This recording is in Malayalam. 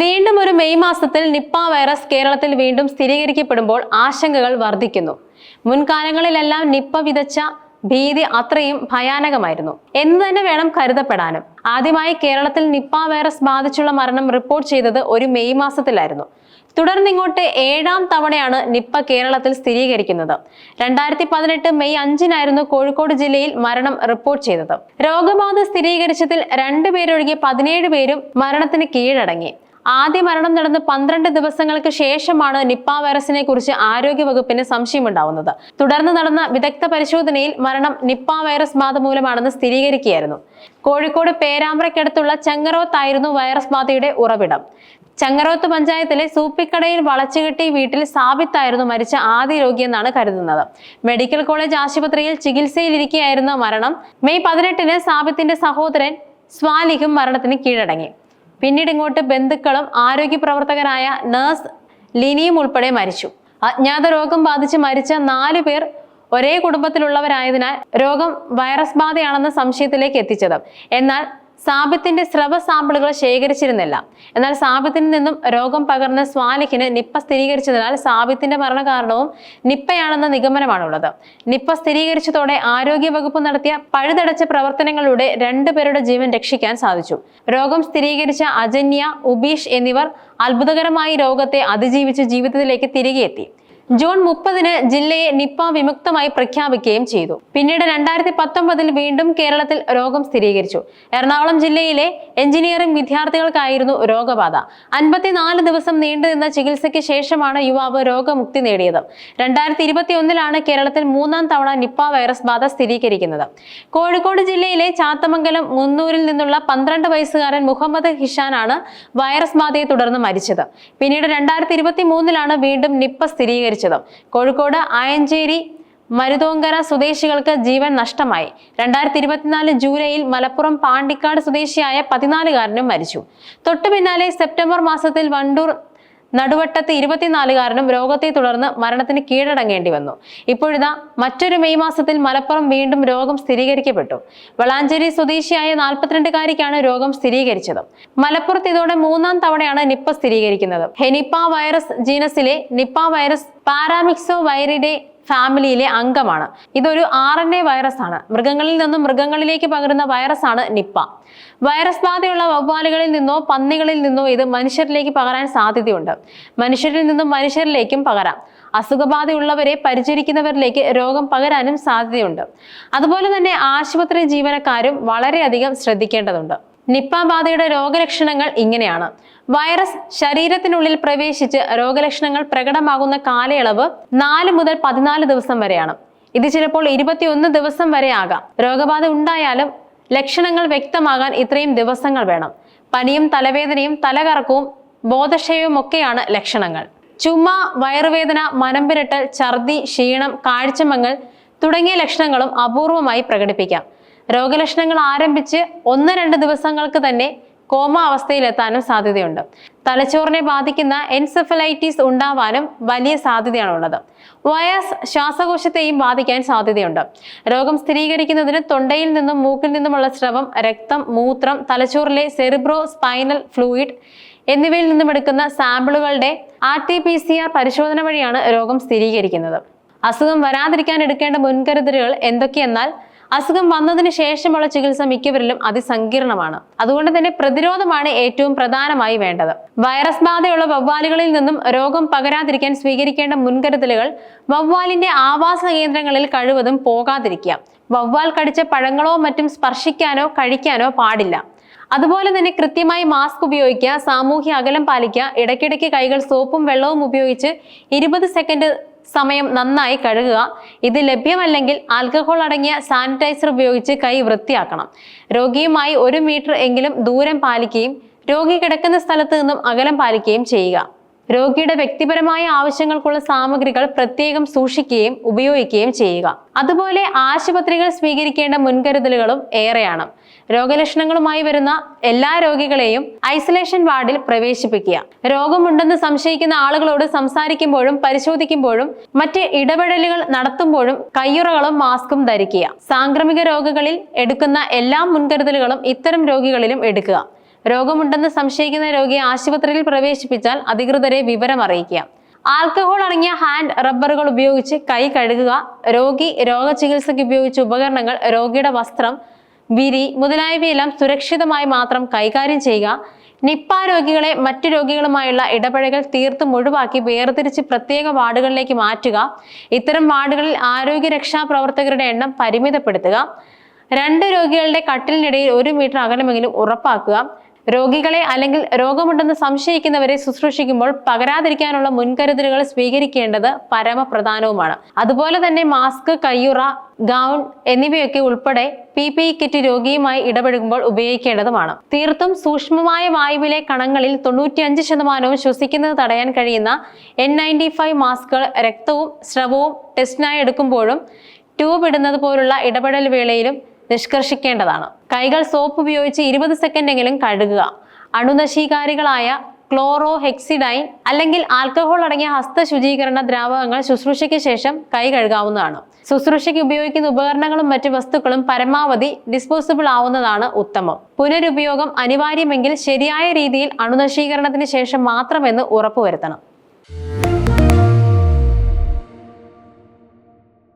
വീണ്ടും ഒരു മെയ് മാസത്തിൽ നിപ്പ വൈറസ് കേരളത്തിൽ വീണ്ടും സ്ഥിരീകരിക്കപ്പെടുമ്പോൾ ആശങ്കകൾ വർദ്ധിക്കുന്നു. മുൻകാലങ്ങളിലെല്ലാം നിപ്പ വിതച്ച ഭീതി അത്രയും ഭയാനകമായിരുന്നു. എന്ന് തന്നെ വേണം കരുതപ്പെടാനും. ആദ്യമായി കേരളത്തിൽ നിപ്പ വൈറസ് ബാധിച്ചുള്ള മരണം റിപ്പോർട്ട് ചെയ്തത് ഒരു മെയ് മാസത്തിലായിരുന്നു. തുടർന്നിങ്ങോട്ട് ഏഴാം തവണയാണ് നിപ്പ കേരളത്തിൽ സ്ഥിരീകരിക്കുന്നത്. രണ്ടായിരത്തി പതിനെട്ട് മെയ് അഞ്ചിനായിരുന്നു കോഴിക്കോട് ജില്ലയിൽ മരണം റിപ്പോർട്ട് ചെയ്തത്. രോഗബാധ സ്ഥിരീകരിച്ചതിൽ രണ്ടുപേരൊഴികെ പതിനേഴ് പേരും മരണത്തിന് കീഴടങ്ങി. ആദ്യ മരണം നടന്ന് പന്ത്രണ്ട് ദിവസങ്ങൾക്ക് ശേഷമാണ് നിപ്പ വൈറസിനെ കുറിച്ച് ആരോഗ്യവകുപ്പിന് സംശയമുണ്ടാവുന്നത്. തുടർന്ന് നടന്ന വിദഗ്ധ പരിശോധനയിൽ മരണം നിപ്പ വൈറസ് ബാധ മൂലമാണെന്ന് സ്ഥിരീകരിക്കുകയായിരുന്നു. കോഴിക്കോട് പേരാമ്പ്രയ്ക്കടുത്തുള്ള ചെങ്ങറോത്തായിരുന്നു വൈറസ് ബാധയുടെ ഉറവിടം. ചങ്ങരോത്ത് പഞ്ചായത്തിലെ സൂപ്പിക്കടയിൽ വളച്ചുകെട്ടി വീട്ടിൽ സാബിത്തായിരുന്നു മരിച്ച ആദ്യ രോഗിയെന്നാണ് കരുതുന്നത്. മെഡിക്കൽ കോളേജ് ആശുപത്രിയിൽ ചികിത്സയിലിരിക്കെയായിരുന്ന മരണം മെയ് പതിനെട്ടിന് സാബിത്തിന്റെ സഹോദരൻ സ്വാലിഹും മരണത്തിന് കീഴടങ്ങി. പിന്നീട് ഇങ്ങോട്ട് ബന്ധുക്കളും ആരോഗ്യ പ്രവർത്തകരായ നഴ്സ് ലിനിയും ഉൾപ്പെടെ മരിച്ചു. അജ്ഞാത രോഗം ബാധിച്ച് മരിച്ച നാലു പേർ ഒരേ കുടുംബത്തിലുള്ളവരായതിനാൽ രോഗം വൈറസ് ബാധയാണെന്ന സംശയത്തിലേക്ക് എത്തിച്ചത്. എന്നാൽ സാബിത്തിന്റെ സ്രവ സാമ്പിളുകൾ ശേഖരിച്ചിരുന്നില്ല. എന്നാൽ സാബിത്തിൽ നിന്നും രോഗം പകർന്ന സ്വാലിഹിന് നിപ്പ സ്ഥിരീകരിച്ചതിനാൽ സാബിത്തിന്റെ മരണകാരണവും നിപ്പയാണെന്ന നിഗമനമാണുള്ളത്. നിപ്പ സ്ഥിരീകരിച്ചതോടെ ആരോഗ്യ വകുപ്പ് നടത്തിയ പഴുതടച്ച പ്രവർത്തനങ്ങളിലൂടെ രണ്ടുപേരുടെ ജീവൻ രക്ഷിക്കാൻ സാധിച്ചു. രോഗം സ്ഥിരീകരിച്ച അജന്യ ഉബീഷ് എന്നിവർ അത്ഭുതകരമായി രോഗത്തെ അതിജീവിച്ച് ജീവിതത്തിലേക്ക് തിരികെ എത്തി ജൂൺ മുപ്പതിന് ജില്ലയെ നിപ്പ വിമുക്തമായി പ്രഖ്യാപിക്കുകയും ചെയ്തു. പിന്നീട് രണ്ടായിരത്തി പത്തൊമ്പതിൽ വീണ്ടും കേരളത്തിൽ രോഗം സ്ഥിരീകരിച്ചു. എറണാകുളം ജില്ലയിലെ എഞ്ചിനീയറിംഗ് വിദ്യാർത്ഥികൾക്കായിരുന്നു രോഗബാധ. അൻപത്തിനാല് ദിവസം നീണ്ടുനിന്ന ചികിത്സയ്ക്ക് ശേഷമാണ് യുവാവ് രോഗമുക്തി നേടിയത്. രണ്ടായിരത്തി ഇരുപത്തി ഒന്നിലാണ് കേരളത്തിൽ മൂന്നാം തവണ നിപ്പ വൈറസ് ബാധ സ്ഥിരീകരിക്കുന്നത്. കോഴിക്കോട് ജില്ലയിലെ ചാത്തമംഗലം മുന്നൂരിൽ നിന്നുള്ള പന്ത്രണ്ട് വയസ്സുകാരൻ മുഹമ്മദ് ഹിഷാനാണ് വൈറസ് ബാധയെ തുടർന്ന് മരിച്ചത്. പിന്നീട് രണ്ടായിരത്തി ഇരുപത്തി മൂന്നിലാണ് വീണ്ടും നിപ്പ സ്ഥിരീകരിച്ചത്. കോഴിക്കോട് ആയഞ്ചേരി മരുതോങ്കര സ്വദേശികൾക്ക് ജീവൻ നഷ്ടമായി. രണ്ടായിരത്തി ഇരുപത്തിനാല് ജൂലൈയിൽ മലപ്പുറം പാണ്ടിക്കാട് സ്വദേശിയായ പതിനാലുകാരനും മരിച്ചു. തൊട്ടു പിന്നാലെ സെപ്റ്റംബർ മാസത്തിൽ വണ്ടൂർ നടുവട്ടത്ത് ഇരുപത്തിനാലുകാരനും രോഗത്തെ തുടർന്ന് മരണത്തിന് കീഴടങ്ങേണ്ടി വന്നു. ഇപ്പോഴിതാ മറ്റൊരു മെയ് മാസത്തിൽ മലപ്പുറം വീണ്ടും രോഗം സ്ഥിരീകരിക്കപ്പെട്ടു. വളാഞ്ചേരി സ്വദേശിയായ നാൽപ്പത്തിരണ്ടുകാരിക്കാണ് രോഗം സ്ഥിരീകരിച്ചത്. മലപ്പുറത്ത് ഇതോടെ മൂന്നാം തവണയാണ് നിപ്പ സ്ഥിരീകരിക്കുന്നത്. ഹെനിപ്പ വൈറസ് ജീനസിലെ നിപ്പ വൈറസ് പാരാമിക്സോ വൈറിഡെ ഫാമിലിയിലെ അംഗമാണ്. ഇതൊരു ആർ എൻ എ വൈറസ് ആണ്. മൃഗങ്ങളിൽ നിന്നും മൃഗങ്ങളിലേക്ക് പകരുന്ന വൈറസ് ആണ് നിപ്പ. വൈറസ് ബാധയുള്ള വവ്വാലുകളിൽ നിന്നോ പന്നികളിൽ നിന്നോ ഇത് മനുഷ്യരിലേക്ക് പകരാൻ സാധ്യതയുണ്ട്. മനുഷ്യരിൽ നിന്നും മനുഷ്യരിലേക്കും പകരാം. അസുഖബാധയുള്ളവരെ പരിചരിക്കുന്നവരിലേക്ക് രോഗം പകരാനും സാധ്യതയുണ്ട്. അതുപോലെ തന്നെ ആശുപത്രി ജീവനക്കാരും വളരെയധികം ശ്രദ്ധിക്കേണ്ടതുണ്ട്. നിപ്പ ബാധയുടെ രോഗലക്ഷണങ്ങൾ ഇങ്ങനെയാണ്. വൈറസ് ശരീരത്തിനുള്ളിൽ പ്രവേശിച്ച് രോഗലക്ഷണങ്ങൾ പ്രകടമാകുന്ന കാലയളവ് നാല് മുതൽ പതിനാല് ദിവസം വരെയാണ്. ഇത് ചിലപ്പോൾ ഇരുപത്തിയൊന്ന് ദിവസം വരെ ആകാം. രോഗബാധ ഉണ്ടായാലും ലക്ഷണങ്ങൾ വ്യക്തമാകാൻ ഇത്രയും ദിവസങ്ങൾ വേണം. പനിയും തലവേദനയും തലകറക്കവും ബോധക്ഷയവും ഒക്കെയാണ് ലക്ഷണങ്ങൾ. ചുമ വയറുവേദന മനംപിരട്ടൽ ഛർദി ക്ഷീണം കാഴ്ചമങ്ങൾ തുടങ്ങിയ ലക്ഷണങ്ങളും അപൂർവമായി പ്രകടിപ്പിക്കാം. രോഗലക്ഷണങ്ങൾ ആരംഭിച്ച് ഒന്ന് രണ്ട് ദിവസങ്ങൾക്ക് തന്നെ കോമ അവസ്ഥയിലെത്താനും സാധ്യതയുണ്ട്. തലച്ചോറിനെ ബാധിക്കുന്ന എൻസെഫലൈറ്റിസ് ഉണ്ടാവാനും വലിയ സാധ്യതയാണുള്ളത്. വയസ് ശ്വാസകോശത്തെയും ബാധിക്കാൻ സാധ്യതയുണ്ട്. രോഗം സ്ഥിരീകരിക്കുന്നതിന് തൊണ്ടയിൽ നിന്നും മൂക്കിൽ നിന്നുമുള്ള സ്രവം രക്തം മൂത്രം തലച്ചോറിലെ സെറിബ്രോ സ്പൈനൽ ഫ്ലൂയിഡ് എന്നിവയിൽ നിന്നും എടുക്കുന്ന സാമ്പിളുകളുടെ R T P C R പരിശോധന വഴിയാണ് രോഗം സ്ഥിരീകരിക്കുന്നത്. അസുഖം വരാതിരിക്കാൻ എടുക്കേണ്ട മുൻകരുതലുകൾ എന്തൊക്കെയെന്നാൽ അസുഖം വന്നതിന് ശേഷമുള്ള ചികിത്സ മിക്കവരിലും അതിസങ്കീർണമാണ്. അതുകൊണ്ട് തന്നെ പ്രതിരോധമാണ് ഏറ്റവും പ്രധാനമായി വേണ്ടത്. വൈറസ് ബാധയുള്ള വവ്വാലുകളിൽ നിന്നും രോഗം പകരാതിരിക്കാൻ സ്വീകരിക്കേണ്ട മുൻകരുതലുകൾ വവ്വാലിന്റെ ആവാസ കേന്ദ്രങ്ങളിൽ കഴിവതും പോകാതിരിക്കുക. വവ്വാൽ കടിച്ച പഴങ്ങളോ മറ്റും സ്പർശിക്കാനോ കഴിക്കാനോ പാടില്ല. അതുപോലെ തന്നെ കൃത്യമായി മാസ്ക് ഉപയോഗിക്കുക സാമൂഹ്യ അകലം പാലിക്കുക ഇടയ്ക്കിടയ്ക്ക് കൈകൾ സോപ്പും വെള്ളവും ഉപയോഗിച്ച് ഇരുപത് സെക്കൻഡ് സമയം നന്നായി കഴുകുക. ഇത് ലഭ്യമല്ലെങ്കിൽ ആൽക്കഹോൾ അടങ്ങിയ സാനിറ്റൈസർ ഉപയോഗിച്ച് കൈ വൃത്തിയാക്കണം. രോഗിയുമായി ഒരു മീറ്റർ എങ്കിലും ദൂരം പാലിക്കുകയും രോഗി കിടക്കുന്ന സ്ഥലത്ത് നിന്നും അകലം പാലിക്കുകയും ചെയ്യുക. രോഗിയുടെ വ്യക്തിപരമായ ആവശ്യങ്ങൾക്കുള്ള സാമഗ്രികൾ പ്രത്യേകം സൂക്ഷിക്കുകയും ഉപയോഗിക്കുകയും ചെയ്യുക. അതുപോലെ ആശുപത്രികൾ സ്വീകരിക്കേണ്ട മുൻകരുതലുകളും ഏറെയാണ്. രോഗലക്ഷണങ്ങളുമായി വരുന്ന എല്ലാ രോഗികളെയും ഐസൊലേഷൻ വാർഡിൽ പ്രവേശിപ്പിക്കുക. രോഗമുണ്ടെന്ന് സംശയിക്കുന്ന ആളുകളോട് സംസാരിക്കുമ്പോഴും പരിശോധിക്കുമ്പോഴും മറ്റ് ഇടപെടലുകൾ നടത്തുമ്പോഴും കയ്യുറകളും മാസ്കും ധരിക്കുക. സാംക്രമിക രോഗങ്ങളിൽ എടുക്കുന്ന എല്ലാ മുൻകരുതലുകളും ഇത്തരം രോഗികളിലും എടുക്കുക. രോഗമുണ്ടെന്ന് സംശയിക്കുന്ന രോഗിയെ ആശുപത്രിയിൽ പ്രവേശിപ്പിച്ചാൽ അധികൃതരെ വിവരം അറിയിക്കുക. ആൽക്കഹോൾ അടങ്ങിയ ഹാൻഡ് റബ്ബറുകൾ ഉപയോഗിച്ച് കൈ കഴുകുക രോഗി രോഗചികിത്സയ്ക്ക് ഉപയോഗിച്ച ഉപകരണങ്ങൾ രോഗിയുടെ വസ്ത്രം വിരി മുതലായവയെല്ലാം സുരക്ഷിതമായി മാത്രം കൈകാര്യം ചെയ്യുക. നിപ്പ രോഗികളെ മറ്റു രോഗികളുമായുള്ള ഇടപഴകൽ തീർത്തും ഒഴിവാക്കി വേർതിരിച്ച് പ്രത്യേക വാർഡുകളിലേക്ക് മാറ്റുക. ഇത്തരം വാർഡുകളിൽ ആരോഗ്യ രക്ഷാ പ്രവർത്തകരുടെ എണ്ണം പരിമിതപ്പെടുത്തുക. രണ്ട് രോഗികളുടെ കട്ടിലിനിടയിൽ ഒരു മീറ്റർ അകലമെങ്കിലും ഉറപ്പാക്കുക. രോഗികളെ അല്ലെങ്കിൽ രോഗമുണ്ടെന്ന് സംശയിക്കുന്നവരെ ശുശ്രൂഷിക്കുമ്പോൾ പകരാതിരിക്കാനുള്ള മുൻകരുതലുകൾ സ്വീകരിക്കേണ്ടത് പരമപ്രധാനവുമാണ്. അതുപോലെ തന്നെ മാസ്ക് കയ്യുറ ഗൗൺ എന്നിവയൊക്കെ ഉൾപ്പെടെ പി പി കിറ്റ് രോഗിയുമായി ഇടപെടുമ്പോൾ ഉപയോഗിക്കേണ്ടതുമാണ്. തീർത്തും സൂക്ഷ്മമായ വായുവിലെ കണങ്ങളിൽ തൊണ്ണൂറ്റിയഞ്ച് ശതമാനവും ശ്വസിക്കുന്നത് തടയാൻ കഴിയുന്ന എൻ നയന്റി ഫൈവ് മാസ്കുകൾ രക്തവും സ്രവവും ടെസ്റ്റിനായി എടുക്കുമ്പോഴും ട്യൂബ് ഇടുന്നത് പോലുള്ള ഇടപെടൽ വേളയിലും നിഷ്കർഷിക്കേണ്ടതാണ്. കൈകൾ സോപ്പ് ഉപയോഗിച്ച് ഇരുപത് സെക്കൻഡെങ്കിലും കഴുകുക. അണുനശീകാരികളായ ക്ലോറോ ഹെക്സിഡൈൻ അല്ലെങ്കിൽ ആൽക്കഹോൾ അടങ്ങിയ ഹസ്ത ശുചീകരണ ദ്രാവകങ്ങൾ ശുശ്രൂഷയ്ക്ക് ശേഷം കൈ കഴുകാവുന്നതാണ്. ശുശ്രൂഷയ്ക്ക് ഉപയോഗിക്കുന്ന ഉപകരണങ്ങളും മറ്റ് വസ്തുക്കളും പരമാവധി ഡിസ്പോസിബിൾ ആവുന്നതാണ് ഉത്തമം. പുനരുപയോഗം അനിവാര്യമെങ്കിൽ ശരിയായ രീതിയിൽ അണുനശീകരണത്തിന് ശേഷം മാത്രമെന്ന് ഉറപ്പുവരുത്തണം.